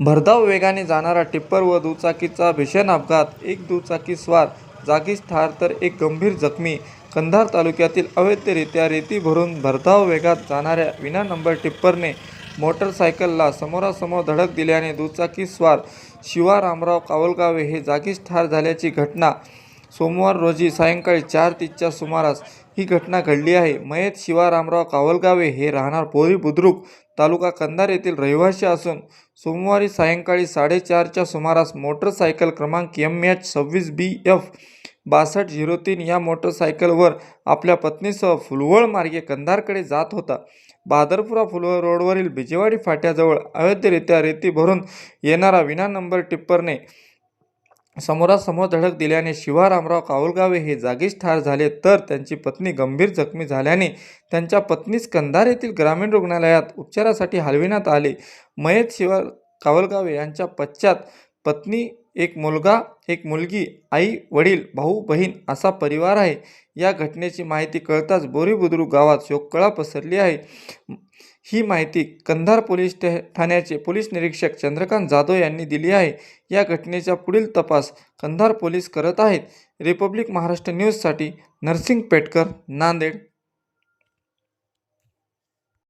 भरधाव वेगाने जाणारा टिप्पर व दुचाकीचा भीषण अपघात एक दुचाकी स्वार जागीच ठार तर एक गंभीर जखमी. कंधार तालुक्यातील अवैधरित्या रेती भरून भरधाव वेगात जाणाऱ्या विना नंबर टिप्परने मोटरसायकलला समोरासमोर धडक दिल्याने दुचाकी स्वार शिवा रामराव कावलगावे हे जागीच ठार झाल्याची घटना सोमवार रोजी सायंकाळी चार तीसच्या सुमारास ही घटना घडली आहे. मयत शिवा रामराव कावलगावे हे राहणार पोरी बुद्रुक तालुका कंधार येथील रहिवासी असून सोमवारी सायंकाळी साडेचारच्या सुमारास मोटरसायकल क्रमांक एम एच सव्वीस बी एफ बासष्ट झिरो तीन या मोटरसायकलवर आपल्या पत्नीसह फुलवळ मार्गे कंधारकडे जात होता. बहादरपुरा फुलवळ रोडवरील बिजेवाडी फाट्याजवळ अवैधरित्या रेती भरून येणारा विना नंबर टिप्परने समोरासमोर धडक दिल्याने शिवा रामराव कावलगावे हे जागीच ठार झाले. तर त्यांची पत्नी गंभीर जखमी झाल्याने त्यांच्या पत्नीस कंधार येथील ग्रामीण रुग्णालयात उपचारासाठी हलविण्यात आले. मयत शिवा कावलगावे यांच्या पश्चात पत्नी एक मुलगा एक मुलगी आई वडील भाऊ बहीण असा परिवार आहे. या घटनेची माहिती कळताच बोरीबुद्रुक गावात शोककळा पसरली आहे. ही माहिती कंधार पोलीस ठाण्याचे पोलीस निरीक्षक चंद्रकांत जाधव यांनी दिली आहे. या घटनेचा पुढील तपास कंधार पोलीस करत आहेत. रिपब्लिक महाराष्ट्र न्यूजसाठी नरसिंग पेटकर नांदेड.